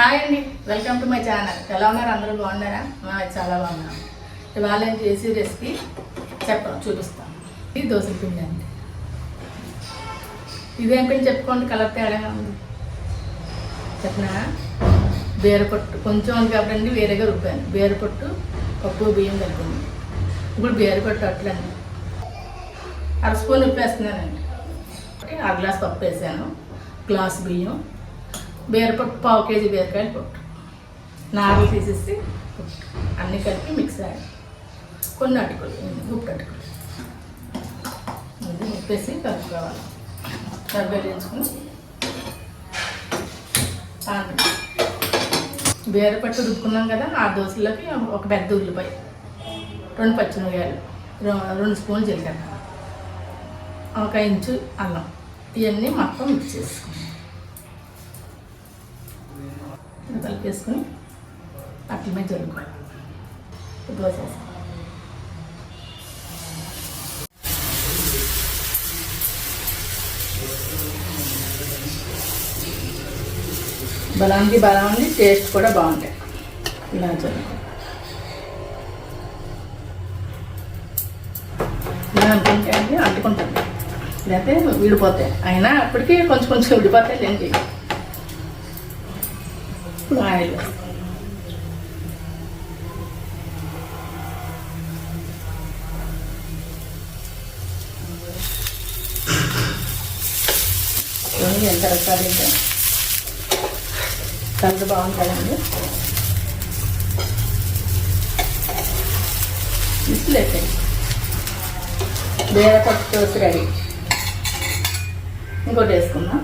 Hi అండి. Welcome to my channel ఎలా ఉన్నారు? అందరూ బాగున్నారా? మా చాలా బాగున్నాం. ఇవాళ నేను చేసి రెసిపీ చెప్ప చూపిస్తాను. ఇది దోశల పిండి అండి. ఇదేం పిండి చెప్పుకోండి? కలర్ తేడాగా ఉంది. చెప్పనా బీరపొట్టు. కొంచెం ఉంది కాబట్టి వేరేగా రుబ్బాను. బీరపొట్టు పప్పు బియ్యం కలిపింది ఇప్పుడు బీరపొట్టు అట్లండి. అర స్పూన్ ఉప్పు వేస్తున్నానండి. అర గ్లాస్ పప్పు వేసాను. గ్లాస్ బియ్యం. బీరపప్పు పావు కేజీ బీరకాయలు పొట్టు నారలు తీసేసి అన్నీ కలిపి మిక్స్ అయ్యాలి కొన్ని అటుకులు ఉప్పు అటుకులు ఇది ఉప్పేసి కలుపుకోవాలి. కరివేపించుకుని బీరపట్టు రుబ్బుకున్నాం కదా ఆ దోశలోకి ఒక పెద్ద ఉల్లిపాయ రెండు పచ్చిమిరకాయలు రెండు స్పూన్లు జీలకర్ర ఒక ఇంచు అల్లం. ఇవన్నీ మొత్తం మిక్స్ చేసుకున్నాం ఇది కలిపేసుకుని అట్ల మీద జల్లుకోవాలి. దోశ వేసి. బలానికి బలం ఉంది టేస్ట్ కూడా బాగుంటాయి. ఇలా జల్లుకో ఇలా అనుకుంటే అండి అంటుకుంటుంది. లేకపోతే విడిపోతాయి. అయినా అప్పటికి కొంచెం కొంచెం విడిపోతాయి లేండి ఇప్పుడు ఆయిల్ ఎంత రకాలు ఇంకా బాగుంటుందండి వేరే బేర పట్టు రెడీ. ఇంకోటి వేసుకుందాం.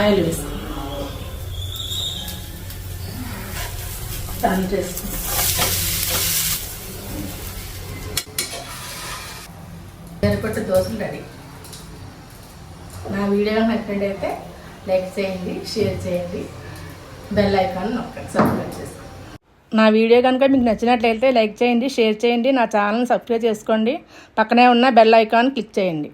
ఆయిల్ వేస్తాం టర్న్ చేసుకుంటాం మిరపట్టు దోశలు రెడీ. నా వీడియో నచ్చినట్టయితే లైక్ చేయండి షేర్ చేయండి. బెల్ ఐకాన్ నొక్కండి సబ్స్క్రైబ్ చేసుకోండి. నా వీడియో కనుక మీకు నచ్చినట్లయితే లైక్ చేయండి షేర్ చేయండి. నా ఛానల్ సబ్స్క్రైబ్ చేసుకోండి. పక్కనే ఉన్న బెల్ ఐకాన్ క్లిక్ చేయండి.